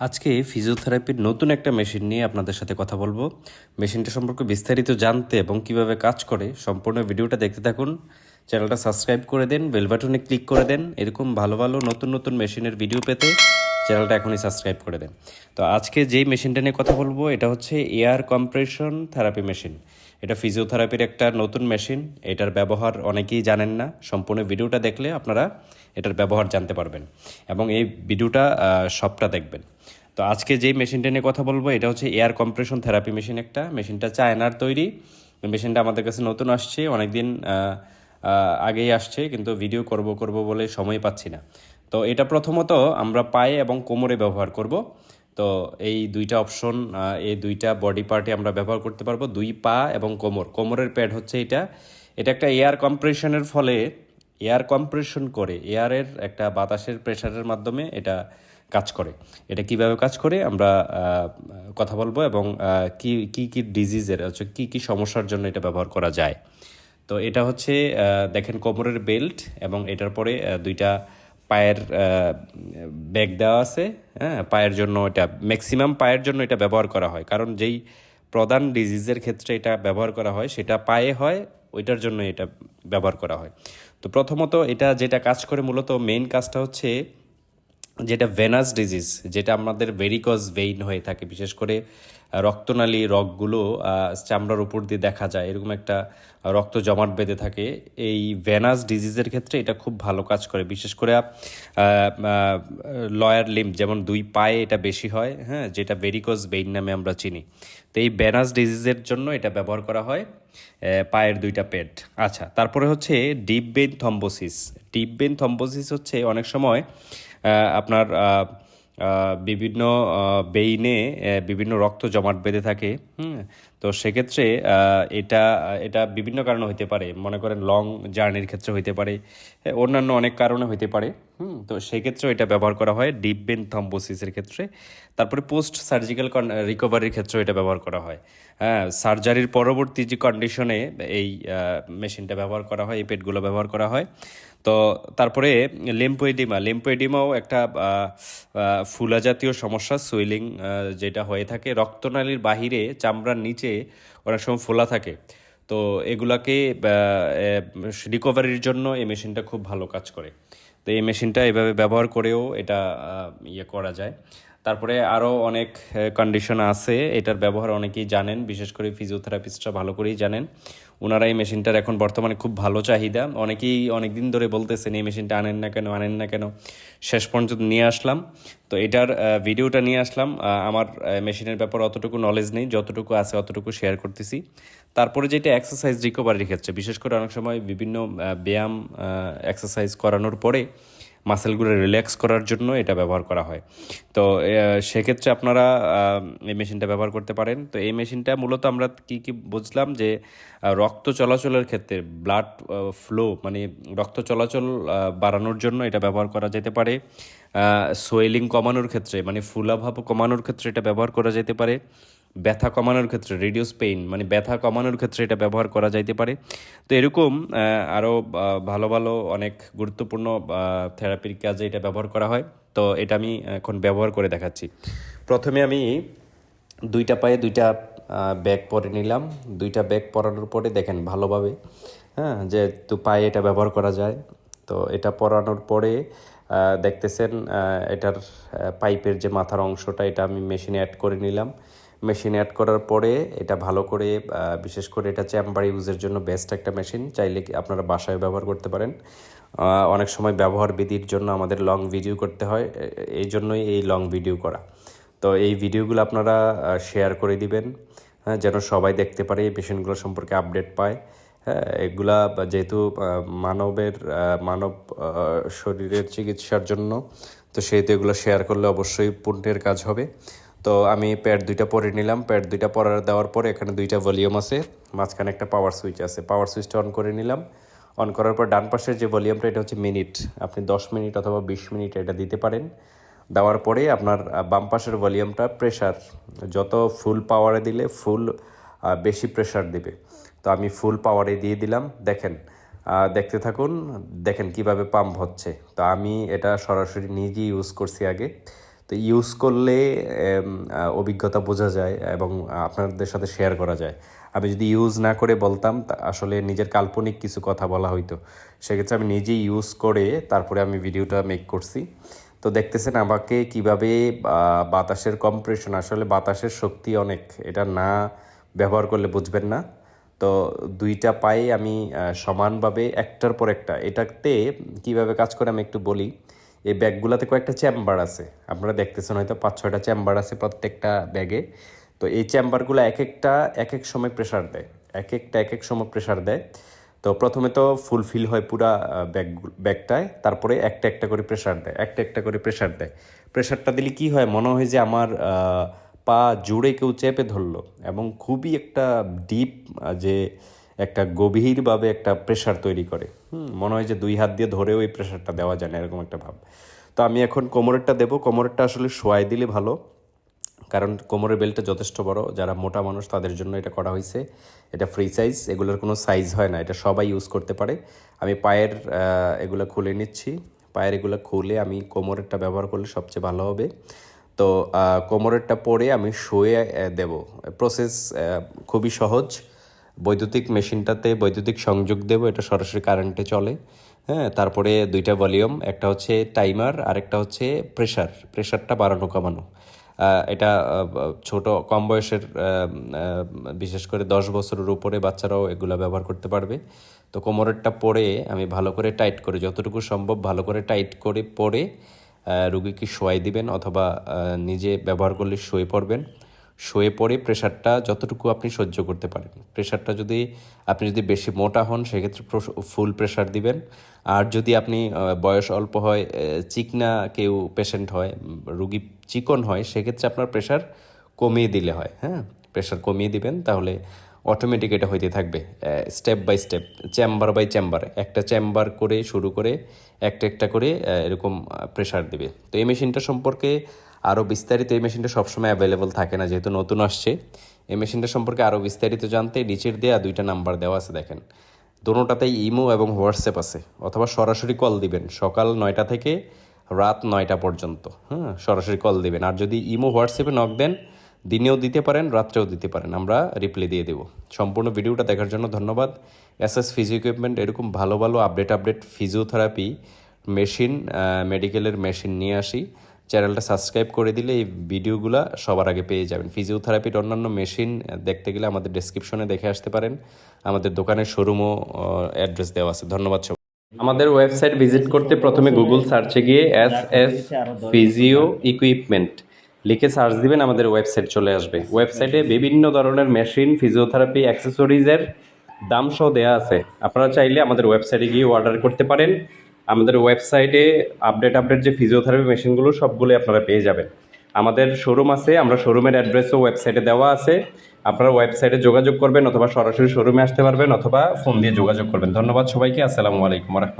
আজকে ফিজিওথেরাপির নতুন একটা মেশিন নিয়ে আপনাদের সাথে কথা বলব। মেশিনটা সম্পর্কে বিস্তারিত জানতে এবং কীভাবে কাজ করে সম্পূর্ণ ভিডিওটা দেখতে থাকুন। চ্যানেলটা সাবস্ক্রাইব করে দেন, বেল বাটনে ক্লিক করে দেন, এরকম ভালো ভালো নতুন নতুন মেশিনের ভিডিও পেতে চ্যানেলটা এখনই সাবস্ক্রাইব করে দেন। তো আজকে যেই মেশিনটা নিয়ে কথা বলব, এটা হচ্ছে এয়ার কম্প্রেশন থেরাপি মেশিন। এটা ফিজিওথেরাপির একটা নতুন মেশিন এটার ব্যবহার অনেকেই জানেন না। সম্পূর্ণ ভিডিওটা দেখলে আপনারা এটার ব্যবহার জানতে পারবেন এবং এই ভিডিওটা সবটা দেখবেন। তো আজকে যেই মেশিনটা নিয়ে কথা বলব, এটা হচ্ছে এয়ার কম্প্রেশন থেরাপি মেশিন একটা। মেশিনটা চায়নার তৈরি। মেশিনটা আমাদের কাছে নতুন আসছে, অনেকদিন আগেই আসছে, কিন্তু ভিডিও করব করব বলে সময় পাচ্ছি না। তো এটা প্রথমত আমরা পায়ে এবং কোমরে ব্যবহার করব। তো এই দুইটা অপশন এই দুইটা বডি পার্টে আমরা ব্যবহার করতে পারব। দুই পা এবং কোমর। কোমরের প্যাড হচ্ছে এটা। এটা একটা এয়ার কম্প্রেশনের ফলে এয়ার কম্প্রেশন করে এয়ারের একটা বাতাসের প্রেশারের মাধ্যমে এটা কাজ করে। এটা কীভাবে কাজ করে? আমরা কথা বলব এবং কি কি কি ডিজিজের হচ্ছে কি কি সমস্যার জন্য এটা ব্যবহার করা যায়। তো এটা হচ্ছে দেখেন কোমরের বেল্ট এবং এটার পরে দুইটা পায়ের ব্যাগ দেওয়া আছে হ্যাঁ পায়ের জন্য এটা ম্যাক্সিমাম পায়ের জন্য এটা ব্যবহার করা হয়। কারণ যেই প্রধান ডিজিজের ক্ষেত্রে এটা ব্যবহার করা হয়, সেটা পায়ে হয়, ওইটার জন্য এটা ব্যবহার করা হয়। তো প্রথমত এটা যেটা কাজ করে মূলত মেইন কাজটা হচ্ছে যেটা ভেনাস ডিজিজ যেটা আমাদের ভেরিকজ ভেইন হয়ে থাকে। বিশেষ করে রক্তনালী রগগুলো চামড়ার উপর দিয়ে দেখা যায়। এরকম একটা রক্ত জমাট বেঁধে থাকে। এই ভেনাস ডিজিজের ক্ষেত্রে এটা খুব ভালো কাজ করে। বিশেষ করে লয়ার লিম যেমন দুই পায়ে এটা বেশি হয় হ্যাঁ যেটা ভেরিকজ বেইন নামে আমরা চিনি। তো এই ভেনাস ডিজিজের জন্য এটা ব্যবহার করা হয় পায়ের দুইটা পেট। আচ্ছা তারপরে হচ্ছে deep vein thrombosis deep vein thrombosis হচ্ছে অনেক সময় আপনার বিভিন্ন বেইনে বিভিন্ন রক্ত জমাট বেঁধে থাকে। হুম, তো সেক্ষেত্রে এটা এটা বিভিন্ন কারণে হতে পারে। মনে করেন লং জার্নির ক্ষেত্রে হইতে পারে, অন্যান্য অনেক কারণে হইতে পারে, হুম, তো সেক্ষেত্রেও এটা ব্যবহার করা হয় ডিপ বেন থম্বোসিসের ক্ষেত্রে। তারপরে পোস্ট সার্জিক্যাল রিকভারির ক্ষেত্রেও এটা ব্যবহার করা হয়। হ্যাঁ সার্জারির পরবর্তী যে কন্ডিশনে এই মেশিনটা ব্যবহার করা হয়, এই পেটগুলো ব্যবহার করা হয়। তো তারপরে লিম্পোয়েডিমা লিম্পোয়েডিমাও একটা ফুলা জাতীয় সমস্যা সুইলিং যেটা হয়ে থাকে, রক্তনালীর বাহিরে চামড়ার নিচে অনেক সময় ফোলা থাকে। তো এগুলাকে রিকভারির জন্য এই মেশিনটা খুব ভালো কাজ করে। তো এই মেশিনটা এভাবে ব্যবহার করেও এটা ইয়ে করা যায়। তারপরে আরও অনেক কন্ডিশন আছে। এটার ব্যবহার অনেকেই জানেন, বিশেষ করে ফিজিওথেরাপিস্টরা ভালো করেই জানেন। ওনারা এই মেশিনটার এখন বর্তমানে খুব ভালো চাহিদা। অনেকেই অনেক দিন ধরে বলতেছেন, এই মেশিনটা আনেন না কেন, আনেন না কেন? শেষ পর্যন্ত নিয়ে আসলাম। তো এটার ভিডিওটা নিয়ে আসলাম। আমার মেশিনের ব্যাপারে অতটুকু নলেজ নেই, যতটুকু আছে অতটুকু শেয়ার করতেছি। তারপরে যেটা এক্সারসাইজ রিকভারির ক্ষেত্রে, বিশেষ করে অনেক সময় বিভিন্ন ব্যায়াম এক্সারসাইজ করানোর পরে মাসেলগুলো রিল্যাক্স করার জন্য এটা ব্যবহার করা হয়। তো সেক্ষেত্রে আপনারা এই মেশিনটা ব্যবহার করতে পারেন। তো এই মেশিনটা মূলত আমরা কি কি বুঝলাম যে রক্ত চলাচলের ক্ষেত্রে ব্লাড ফ্লো মানে রক্ত চলাচল বাড়ানোর জন্য এটা ব্যবহার করা যেতে পারে। সোয়েলিং কমানোর ক্ষেত্রে মানে ফুলাভাব কমানোর ক্ষেত্রে এটা ব্যবহার করা যেতে পারে। ব্যথা কমানোর ক্ষেত্রে রিডিউস পেইন মানে ব্যথা কমানোর ক্ষেত্রে এটা ব্যবহার করা যাইতে পারে। তো এরকম আরও ভালো ভালো অনেক গুরুত্বপূর্ণ থেরাপির কাজে এটা ব্যবহার করা হয়। তো এটা আমি এখন ব্যবহার করে দেখাচ্ছি। প্রথমে আমি দুইটা পায়ে দুইটা ব্যাগ পরে নিলাম। দুইটা ব্যাগ পরানোর পরে দেখেন ভালোভাবে হ্যাঁ যে তো পায়ে এটা ব্যবহার করা যায়, তো এটা পরানোর পরে দেখতেছেন এটার পাইপের যে মাথার অংশটা, এটা আমি মেশিনে অ্যাড করে নিলাম। মেশিনে অ্যাড করার পরে এটা ভালো করে বিশেষ করে এটা চেম্বার ইউজের জন্য বেস্ট একটা মেশিন চাইলে আপনারা বাসায় ব্যবহার করতে পারেন। অনেক সময় ব্যবহার বিধির জন্য আমাদের লং ভিডিও করতে হয় এই জন্যই এই লং ভিডিও করা। তো এই ভিডিওগুলো আপনারা শেয়ার করে দিবেন হ্যাঁ যেন সবাই দেখতে পারে, এই মেশিনগুলো সম্পর্কে আপডেট পায়। হ্যাঁ এগুলা যেহেতু মানবের মানব শরীরের চিকিৎসার জন্য, তো সেহেতু এগুলো শেয়ার করলে অবশ্যই পুণ্যের কাজ হবে। তো আমি প্যাড দুইটা পরে নিলাম। প্যাড দুইটা পরার দেওয়ার পরে এখানে দুইটা ভলিউম আছে। মাঝখানে একটা পাওয়ার সুইচ আছে। পাওয়ার সুইচটা অন করে নিলাম। অন করার পর ডান পাশের যে ভলিউমটা এটা হচ্ছে মিনিট আপনি দশ মিনিট অথবা বিশ মিনিট এটা দিতে পারেন। দেওয়ার পরে আপনার বাম পাশের ভলিউমটা প্রেশার যত ফুল পাওয়ারে দিলে ফুল বেশি প্রেশার দিবে। তো আমি ফুল পাওয়ারে দিয়ে দিলাম। দেখেন দেখতে থাকুন। দেখেন কীভাবে পাম্প হচ্ছে। তো আমি এটা সরাসরি নিজেই ইউজ করছি আগে। তো ইউজ করলে অভিজ্ঞতা বোঝা যায় এবং আপনাদের সাথে শেয়ার করা যায়। আমি যদি ইউজ না করে বলতাম আসলে নিজের কাল্পনিক কিছু কথা বলা হইতো। সেক্ষেত্রে আমি নিজেই ইউজ করে তারপরে আমি ভিডিওটা মেক করছি। তো দেখতেছেন আমাকে কীভাবে বাতাসের কম্প্রেশন আসলে বাতাসের শক্তি অনেক। এটা না ব্যবহার করলে বুঝবেন না। তো দুইটা পায়ে আমি সমানভাবে একটার পর একটা, এটাতে কীভাবে কাজ করে আমি একটু বলি। এই ব্যাগগুলোতে কয়েকটা চেম্বার আছে। আপনারা দেখতেছেন হয়তো পাঁচ, ছয়টা চেম্বার আছে প্রত্যেকটা ব্যাগে। তো এই চেম্বারগুলো এক একটা এক এক সময় প্রেসার দেয়। এক একটা এক এক সময় প্রেশার দেয়। তো প্রথমে তো ফুলফিল হয় পুরা ব্যাগ, ব্যাগটায়। তারপরে একটা একটা করে প্রেশার দেয়, একটা একটা করে প্রেশার দেয়। প্রেশারটা দিলে কি হয়? মনে হয় যে আমার পা জুড়ে কেউ চেপে ধরলো। এবং খুবই একটা ডিপ যে একটা গভীরভাবে একটা প্রেশার তৈরি করে। হুম, মনে হয় যে দুই হাত দিয়ে ধরেও এই প্রেশারটা দেওয়া যায় না এরকম একটা ভাব। তো আমি এখন কোমরেরটা দেবো। কোমরেরটা আসলে শোয়াই দিলে ভালো কারণ কোমরের বেল্টটা যথেষ্ট বড়। যারা মোটা মানুষ তাদের জন্য এটা করা হয়েছে। এটা ফ্রি সাইজ এগুলোর কোনো সাইজ হয় না। এটা সবাই ইউজ করতে পারে। আমি পায়ের এগুলো খুলে নিচ্ছি। পায়ের এগুলো খুলে আমি কোমরেরটা ব্যবহার করলে সবচেয়ে ভালো হবে। তো কোমরেরটা পরে আমি শুয়ে দেব। প্রসেস খুবই সহজ। বৈদ্যুতিক মেশিনটাতে বৈদ্যুতিক সংযোগ দেব, এটা সরাসরি কারেন্টে চলে। হ্যাঁ তারপরে দুইটা ভলিউম একটা হচ্ছে টাইমার আর একটা হচ্ছে প্রেশার প্রেশারটা বাড়ানো, কমানো। এটা ছোট, কম বয়সের বিশেষ করে দশ বছরের উপরে বাচ্চারাও এগুলো ব্যবহার করতে পারবে। তো কোমরেরটা পরে আমি ভালো করে টাইট করে, যতটুকু সম্ভব ভালো করে টাইট করে পরে রুগীকে শোয়াই দিবেন অথবা নিজে ব্যবহার করলে শুয়ে পড়বেন। শুয়ে পড়ে প্রেশারটা যতটুকু আপনি সহ্য করতে পারেন। প্রেশারটা যদি, আপনি যদি বেশি মোটা হন, সেক্ষেত্রে ফুল প্রেশার দিবেন। আর যদি আপনি বয়স অল্প হয় চিকনা কেউ পেশেন্ট হয় রুগী চিকন হয়, সেক্ষেত্রে আপনার প্রেশার কমিয়ে দিলে হয় হ্যাঁ? প্রেশার কমিয়ে দিবেন, তাহলে অটোমেটিক এটা হইতে থাকবে step by step chamber by chamber একটা চেম্বার করে শুরু করে, একটা একটা করে এরকম প্রেশার দিবে। তো এই মেশিনটা সম্পর্কে আরও বিস্তারিত এই মেশিনটা সবসময় অ্যাভেলেবল থাকে না, যেহেতু নতুন আসছে। এই মেশিনটা সম্পর্কে আরও বিস্তারিত জানতে নিচের দেওয়া দুইটা নাম্বার দেওয়া আছে, দেখেন। দোনোটাতেই ইমো এবং হোয়াটসঅ্যাপ আছে, অথবা সরাসরি কল দিবেন, সকাল নয়টা থেকে রাত নয়টা পর্যন্ত হ্যাঁ সরাসরি কল দিবেন। আর যদি ইমো হোয়াটসঅ্যাপে নক দেন, দিনেও দিতে পারেন, রাত্রেও দিতে পারেন, আমরা রিপ্লাই দিয়ে দেবো। সম্পূর্ণ ভিডিওটা দেখার জন্য ধন্যবাদ। এস এস ফিজিও ইকুইপমেন্ট এরকম ভালো ভালো আপডেট আপডেট ফিজিওথেরাপি মেশিন মেডিকেলের মেশিন নিয়ে আসি। চ্যানেলটা সাবস্ক্রাইব করে দিলে এই ভিডিওগুলো সবার আগে পেয়ে যাবেন। ফিজিওথেরাপির অন্যান্য মেশিন দেখতে গেলে আমাদের ডেসক্রিপশনে দেখে আসতে পারেন। আমাদের দোকানের শোরুমও অ্যাড্রেস দেওয়া আছে। ধন্যবাদ আমাদের ওয়েবসাইট ভিজিট করতে প্রথমে গুগল সার্চে গিয়ে এস এস ফিজিও ইকুইপমেন্ট লিখে সার্চ দিবেন, আমাদের ওয়েবসাইট চলে আসবে। ওয়েবসাইটে বিভিন্ন ধরনের মেশিন ফিজিওথেরাপি অ্যাক্সেসরিজের দাম সহ দেওয়া আছে। আপনারা চাইলে আমাদের ওয়েবসাইটে গিয়ে অর্ডার করতে পারেন। আমাদের ওয়েবসাইটে আপডেট আপডেট যে ফিজিওথেরাপি মেশিনগুলো সবগুলো আপনারা পেয়ে যাবেন। আমাদের শোরুম আছে, আমরা শোরুমের অ্যাড্রেসও ওয়েবসাইটে দেওয়া আছে। আপনারা ওয়েবসাইটে যোগাযোগ করবেন অথবা সরাসরি শোরুমে আসতে পারবেন অথবা ফোন দিয়ে যোগাযোগ করবেন। ধন্যবাদ সবাইকে, আসসালামু আলাইকুম